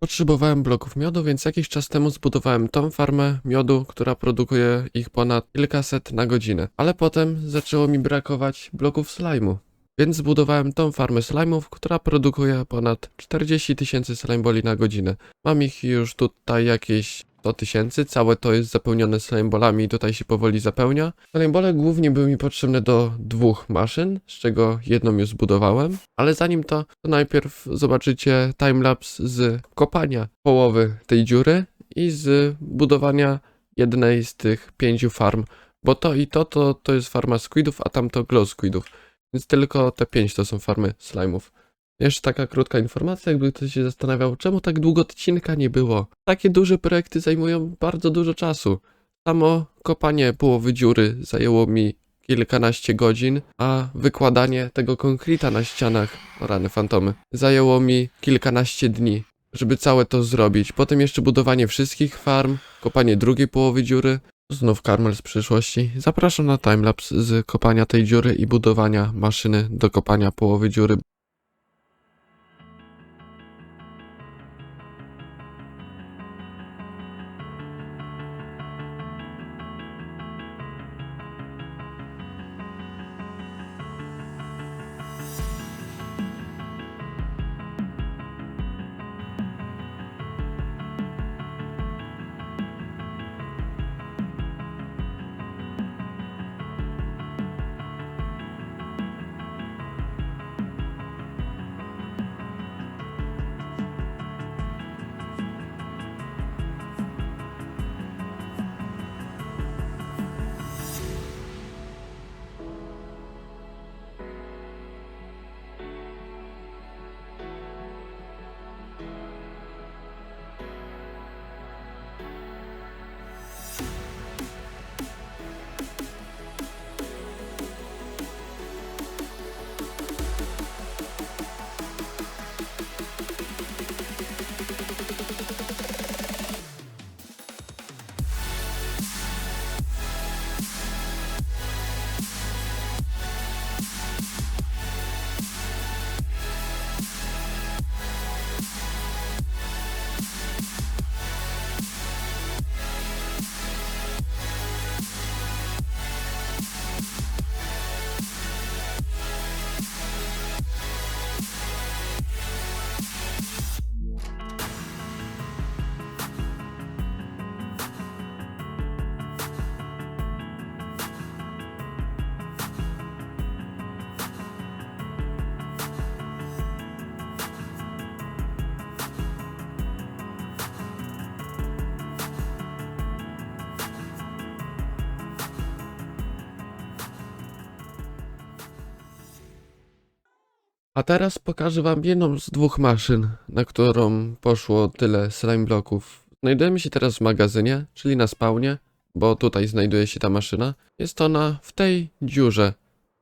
Potrzebowałem bloków miodu, więc jakiś czas temu zbudowałem tą farmę miodu, która produkuje ich ponad kilkaset na godzinę. Ale potem zaczęło mi brakować bloków slimu. Więc zbudowałem tą farmę slime'ów, która produkuje ponad 40 tysięcy slimeboli na godzinę. Mam ich już tutaj jakieś 100 tysięcy, całe to jest zapełnione slimebolami i tutaj się powoli zapełnia. Slimebole głównie były mi potrzebne do dwóch maszyn, z czego jedną już zbudowałem. Ale zanim to, to najpierw zobaczycie timelapse z kopania połowy tej dziury i z budowania jednej z tych pięciu farm. Bo to i to, to, to jest farma squidów, a tamto glow squidów. Więc tylko te pięć to są farmy slime'ów. Jeszcze taka krótka informacja, jakby ktoś się zastanawiał, czemu tak długo odcinka nie było. Takie duże projekty zajmują bardzo dużo czasu. Samo kopanie połowy dziury zajęło mi kilkanaście godzin, a wykładanie tego konkrita na ścianach, o rany fantomy, zajęło mi kilkanaście dni, żeby całe to zrobić. Potem jeszcze budowanie wszystkich farm, kopanie drugiej połowy dziury, Znów Karmel z przyszłości. Zapraszam na timelapse z kopania tej dziury i budowania maszyny do kopania połowy dziury. A teraz pokażę wam jedną z dwóch maszyn, na którą poszło tyle slime bloków. Znajdujemy się teraz w magazynie, czyli na spawnie, bo tutaj znajduje się ta maszyna. Jest ona w tej dziurze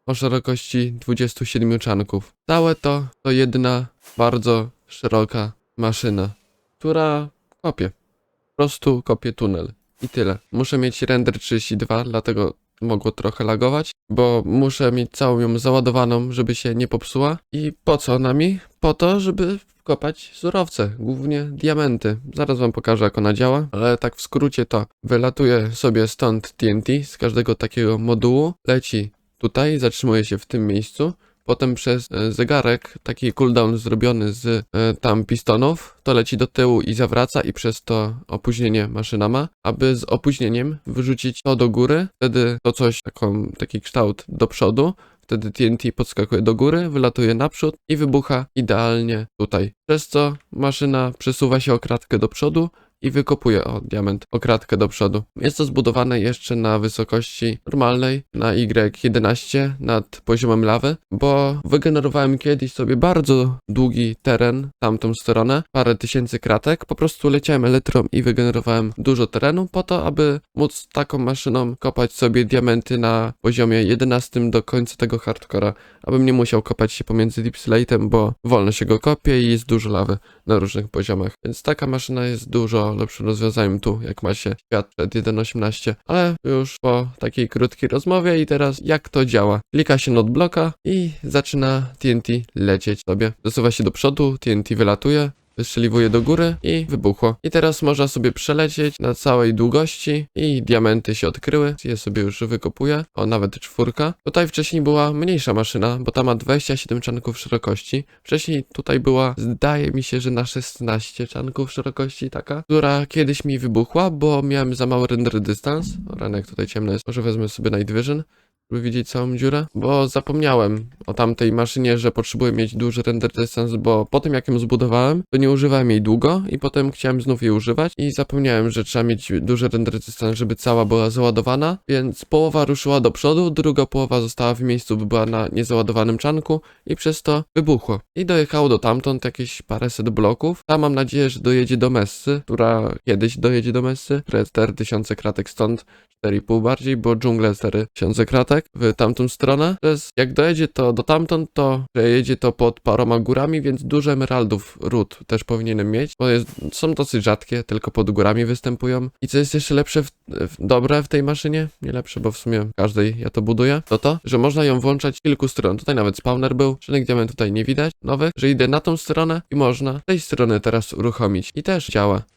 o szerokości 27 czanków. Całe to to jedna bardzo szeroka maszyna, która kopie. Po prostu kopie tunel. I tyle. Muszę mieć render 32, dlatego mogło trochę lagować, bo muszę mieć całą ją załadowaną, żeby się nie popsuła. I po co ona mi? Po to, żeby kopać surowce, głównie diamenty. Zaraz wam pokażę, jak ona działa, ale tak w skrócie to wylatuje sobie stąd TNT z każdego takiego modułu, leci tutaj, zatrzymuje się w tym miejscu. Potem przez e, zegarek, taki cooldown zrobiony z e, tam pistonów, to leci do tyłu i zawraca i przez to opóźnienie maszyna ma, aby z opóźnieniem wyrzucić to do góry, wtedy to coś, taką, taki kształt do przodu, wtedy TNT podskakuje do góry, wylatuje naprzód i wybucha idealnie tutaj. Przez co maszyna przesuwa się o kratkę do przodu i wykopuje o diament o kratkę do przodu. Jest to zbudowane jeszcze na wysokości normalnej, na Y11 nad poziomem lawy, bo wygenerowałem kiedyś sobie bardzo długi teren tamtą stronę, parę tysięcy kratek, po prostu leciałem elytrą i wygenerowałem dużo terenu po to, aby móc taką maszyną kopać sobie diamenty na poziomie 11 do końca tego hardcora, abym nie musiał kopać się pomiędzy deep slate'em, bo wolno się go kopie i jest dużo lawy na różnych poziomach. Więc taka maszyna jest dużo lepszym rozwiązaniem tu, jak ma się świat przed 1.18. Ale już po takiej krótkiej rozmowie i teraz jak to działa. Klika się not bloka i zaczyna TNT lecieć sobie. Dosuwa się do przodu, TNT wylatuje. Wystrzeliwuje do góry i wybuchło. I teraz można sobie przelecieć na całej długości i diamenty się odkryły. Je sobie już wykopuję. O, nawet czwórka. Tutaj wcześniej była mniejsza maszyna, bo ta ma 27 czanków szerokości. Wcześniej tutaj była, zdaje mi się, że na 16 czanków szerokości taka, która kiedyś mi wybuchła, bo miałem za mały render dystans. Ranek tutaj ciemno jest. Może wezmę sobie Night Vision żeby widzieć całą dziurę, bo zapomniałem o tamtej maszynie, że potrzebuję mieć duży render distance, bo po tym jak ją zbudowałem, to nie używałem jej długo i potem chciałem znów jej używać i zapomniałem, że trzeba mieć duży render distance, żeby cała była załadowana, więc połowa ruszyła do przodu, druga połowa została w miejscu, by była na niezaładowanym czanku i przez to wybuchło. I dojechało do tamtąd jakieś paręset bloków. Tam mam nadzieję, że dojedzie do Messy, która kiedyś dojedzie do Messy, która jest 4000 kratek stąd, 4,5 bardziej, bo dżungla jest 4000 kratek w tamtą stronę. Jak dojedzie to do tamtąd, to jedzie to pod paroma górami, więc dużo emeraldów ród też powinienem mieć, bo jest, są dosyć rzadkie, tylko pod górami występują. I co jest jeszcze lepsze, w, w, dobre w tej maszynie, nie lepsze, bo w sumie każdej ja to buduję, to to, że można ją włączać kilku stron. Tutaj nawet spawner był, żadnych diament tutaj nie widać, nowych, że idę na tą stronę i można tej strony teraz uruchomić. I też działa.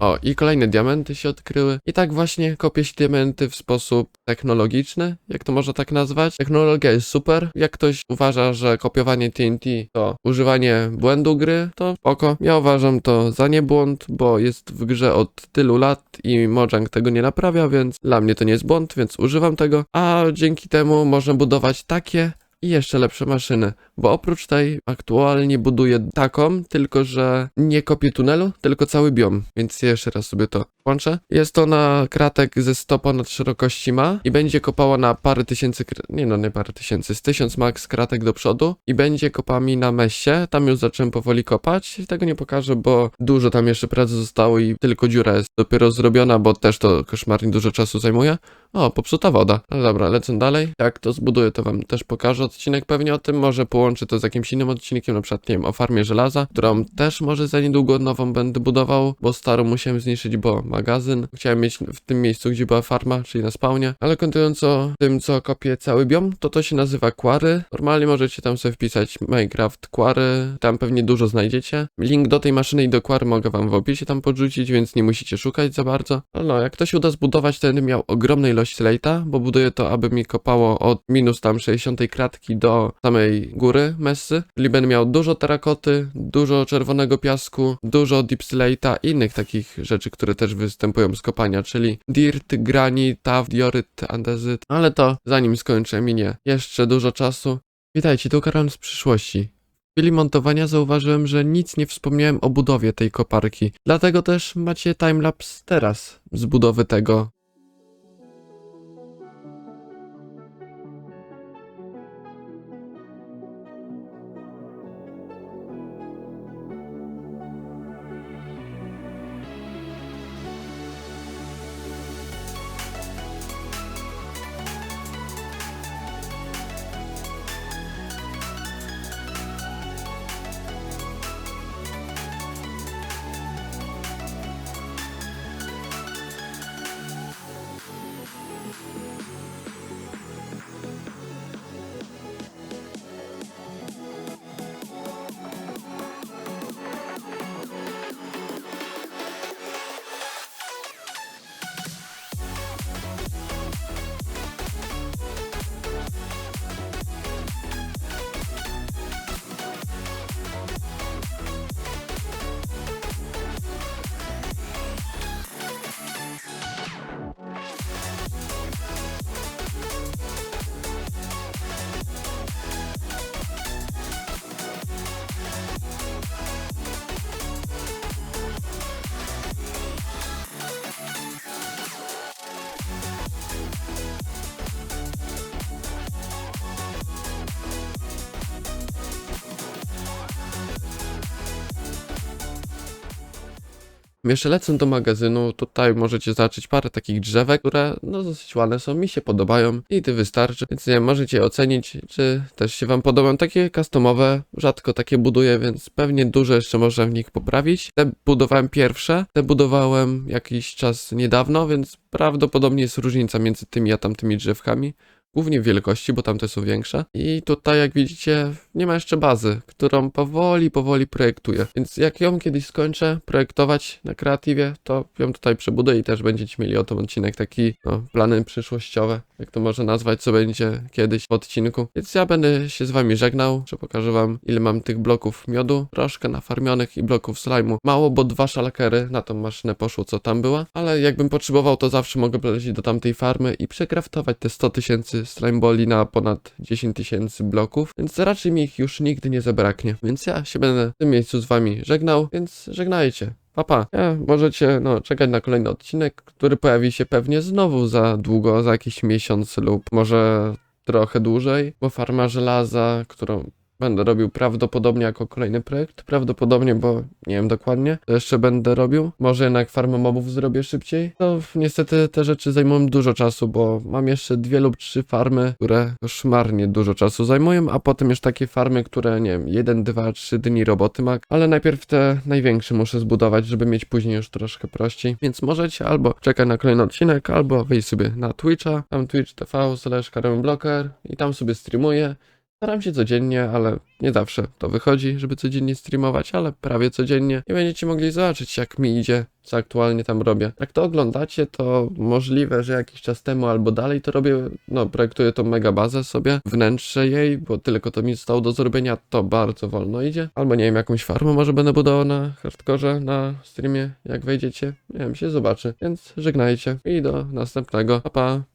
O, i kolejne diamenty się odkryły. I tak właśnie kopię się diamenty w sposób technologiczny, jak to można tak nazwać. Technologia jest super. Jak ktoś uważa, że kopiowanie TNT to używanie błędu gry, to oko. Ja uważam to za niebłąd, bo jest w grze od tylu lat i Mojang tego nie naprawia, więc dla mnie to nie jest błąd, więc używam tego. A dzięki temu można budować takie i jeszcze lepsze maszyny, bo oprócz tej aktualnie buduję taką, tylko że nie kopię tunelu, tylko cały biom, więc jeszcze raz sobie to włączę. Jest to na kratek ze 100 ponad szerokości ma i będzie kopała na parę tysięcy, nie no nie parę tysięcy, z tysiąc max kratek do przodu i będzie kopami na mesie, tam już zacząłem powoli kopać, tego nie pokażę, bo dużo tam jeszcze pracy zostało i tylko dziura jest dopiero zrobiona, bo też to koszmarnie dużo czasu zajmuje. O, popsuta woda. No dobra, lecę dalej. Jak to zbuduję, to wam też pokażę odcinek pewnie o tym. Może połączę to z jakimś innym odcinkiem, na przykład, nie wiem, o farmie żelaza, którą też może za niedługo nową będę budował, bo starą musiałem zniszczyć, bo magazyn. Chciałem mieć w tym miejscu, gdzie była farma, czyli na spawnie. Ale kontynuując o tym, co kopię cały biom, to to się nazywa Quarry. Normalnie możecie tam sobie wpisać Minecraft Quarry, tam pewnie dużo znajdziecie. Link do tej maszyny i do Quarry mogę wam w opisie tam podrzucić, więc nie musicie szukać za bardzo. Ale no, jak to się uda zbudować, to będę miał ogromnej ilość slate'a, bo buduję to, aby mi kopało od minus tam 60 kratki do samej góry messy. Czyli będę miał dużo terakoty, dużo czerwonego piasku, dużo deep slate'a i innych takich rzeczy, które też występują z kopania, czyli dirt, granit, taw, dioryt, andezyt. Ale to zanim skończę, minie jeszcze dużo czasu. Witajcie, tu Karol z przyszłości. W chwili montowania zauważyłem, że nic nie wspomniałem o budowie tej koparki. Dlatego też macie timelapse teraz z budowy tego Jeszcze lecę do magazynu, tutaj możecie zobaczyć parę takich drzewek, które no dosyć ładne są, mi się podobają i ty wystarczy, więc nie możecie ocenić, czy też się wam podobają. Takie customowe, rzadko takie buduję, więc pewnie dużo jeszcze można w nich poprawić. Te budowałem pierwsze, te budowałem jakiś czas niedawno, więc prawdopodobnie jest różnica między tymi a tamtymi drzewkami. Głównie w wielkości, bo tamte są większe. I tutaj, jak widzicie, nie ma jeszcze bazy, którą powoli, powoli projektuję. Więc jak ją kiedyś skończę projektować na kreatywie, to ją tutaj przebudę i też będziecie mieli o tym odcinek taki, no, plany przyszłościowe, jak to można nazwać, co będzie kiedyś w odcinku. Więc ja będę się z wami żegnał, że pokażę wam ile mam tych bloków miodu, troszkę nafarmionych i bloków slimu. Mało, bo dwa szalakery na tą maszynę poszło, co tam była, ale jakbym potrzebował, to zawsze mogę polecieć do tamtej farmy i przekraftować te 100 tysięcy slime balli na ponad 10 tysięcy bloków, więc raczej mi już nigdy nie zabraknie. Więc ja się będę w tym miejscu z wami żegnał, więc żegnajcie. Papa, ja, możecie no, czekać na kolejny odcinek, który pojawi się pewnie znowu za długo, za jakiś miesiąc lub może trochę dłużej, bo farma żelaza, którą będę robił prawdopodobnie jako kolejny projekt, prawdopodobnie, bo nie wiem dokładnie, to jeszcze będę robił. Może jednak farmę mobów zrobię szybciej. No niestety te rzeczy zajmują dużo czasu, bo mam jeszcze dwie lub trzy farmy, które koszmarnie dużo czasu zajmują, a potem już takie farmy, które nie wiem, jeden, dwa, trzy dni roboty mag, ale najpierw te największe muszę zbudować, żeby mieć później już troszkę prościej, więc możecie albo czekać na kolejny odcinek, albo wejść sobie na Twitcha, tam twitch tv slash i tam sobie streamuję. Staram się codziennie, ale nie zawsze to wychodzi, żeby codziennie streamować, ale prawie codziennie. I będziecie mogli zobaczyć, jak mi idzie, co aktualnie tam robię. Jak to oglądacie, to możliwe, że jakiś czas temu albo dalej to robię, no projektuję tą mega bazę sobie, wnętrze jej, bo tylko to mi zostało do zrobienia, to bardzo wolno idzie. Albo nie wiem, jakąś farmę może będę budował na hardkorze, na streamie, jak wejdziecie. Nie wiem, się zobaczy. Więc żegnajcie i do następnego. Pa, pa.